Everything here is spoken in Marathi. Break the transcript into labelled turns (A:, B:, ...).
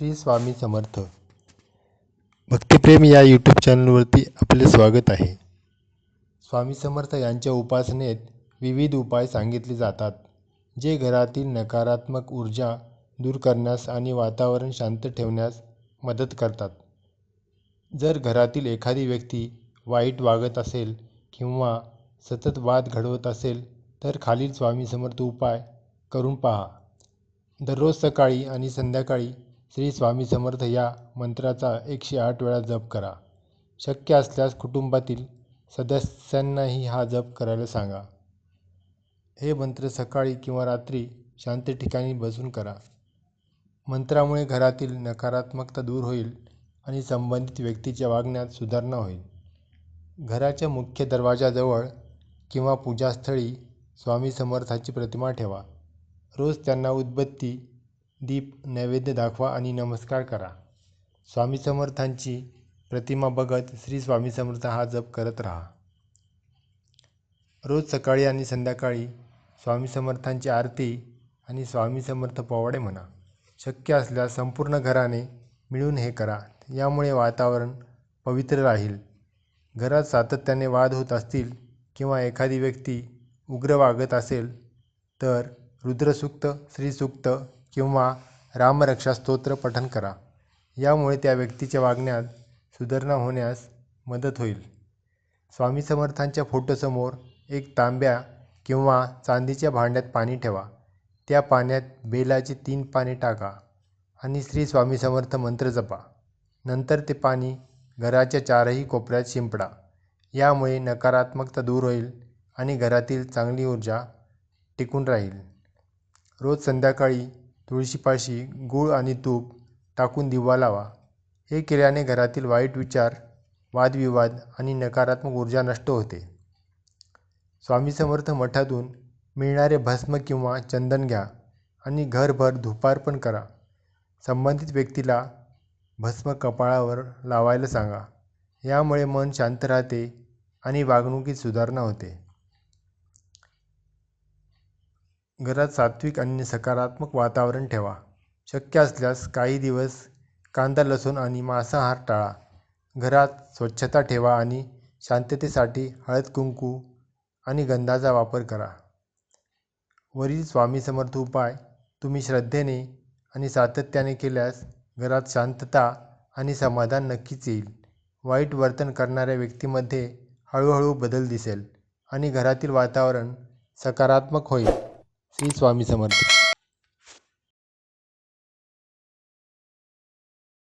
A: श्री स्वामी समर्थ. भक्तिप्रेम या यूट्यूब चॅनलवरती आपले स्वागत आहे. स्वामी समर्थ यांच्या उपासनेत विविध उपाय सांगितले जातात जे घरातील नकारात्मक ऊर्जा दूर करण्यास आणि वातावरण शांत ठेवण्यास मदत करतात. जर घरातील एखादी व्यक्ती वाईट वागत असेल किंवा सतत वाद घडवत असेल तर खालील स्वामी समर्थ उपाय करून पहा. दररोज सकाळी आणि संध्याकाळी श्री स्वामी समर्थ या मंत्राचा एकशे आठ वेळा जप करा. शक्य असल्यास कुटुंबातील सदस्यांनाही हा जप करायला सांगा. हे मंत्र सकाळी किंवा रात्री शांत ठिकाणी बसून करा. मंत्रामुळे घरातील नकारात्मकता दूर होईल आणि संबंधित व्यक्तीच्या वागण्यात सुधारणा होईल. घराच्या मुख्य दरवाजाजवळ किंवा पूजास्थळी स्वामी समर्थाची प्रतिमा ठेवा. रोज त्यांना उदबत्ती दीप नैवेद्य दाखवा आणि नमस्कार करा. स्वामी समर्थांची प्रतिमा बघत श्री स्वामी समर्थ हा जप करत राहा. रोज सकाळी आणि संध्याकाळी स्वामी समर्थांची आरती आणि स्वामी समर्थ पोवाडे म्हणा. शक्य असल्यास संपूर्ण घराने मिळून हे करा. यामुळे वातावरण पवित्र राहील. घरात सातत्याने वाद होत असतील किंवा एखादी व्यक्ती उग्र वागत असेल तर रुद्रसूक्त श्रीसूक्त किंवा रामरक्षा स्तोत्र पठण करा. यामुळे त्या व्यक्तीच्या वागण्यात सुधारणा होण्यास मदत होईल. स्वामी समर्थांच्या फोटोसमोर एक तांब्या किंवा चांदीच्या भांड्यात पाणी ठेवा. त्या पाण्यात बेलाची तीन पाने टाका आणि श्री स्वामी समर्थ मंत्र जपा. नंतर ते पाणी घराच्या चारही कोपऱ्यात शिंपडा. यामुळे नकारात्मकता दूर होईल आणि घरातील चांगली ऊर्जा टिकून राहील. रोज संध्याकाळी तुळशीपाशी गूळ आणि तूप टाकून दिवा लावा. हे केल्याने घरातील वाईट विचार वादविवाद आणि नकारात्मक ऊर्जा नष्ट होते. स्वामी समर्थ मठातून मिळणारे भस्म किंवा चंदन घ्या आणि घरभर धुपार्पण करा. संबंधित व्यक्तीला भस्म कपाळावर लावायला सांगा. यामुळे मन शांत राहते आणि वागणुकीत सुधारणा होते. घरात सात्विक आणि सकारात्मक वातावरण ठेवा. शक्य असल्यास काही दिवस कांदा लसूण आणि मांसाहार टाळा. घरात स्वच्छता ठेवा आणि शांततेसाठी हळद कुंकू आणि गंधाचा वापर करा. वरील स्वामी समर्थ उपाय तुम्ही श्रद्धेने आणि सातत्याने केल्यास घरात शांतता आणि समाधान नक्कीच येईल. वाईट वर्तन करणाऱ्या व्यक्तीमध्ये हळूहळू बदल दिसेल आणि घरातील वातावरण सकारात्मक होईल. श्री स्वामी समर्थ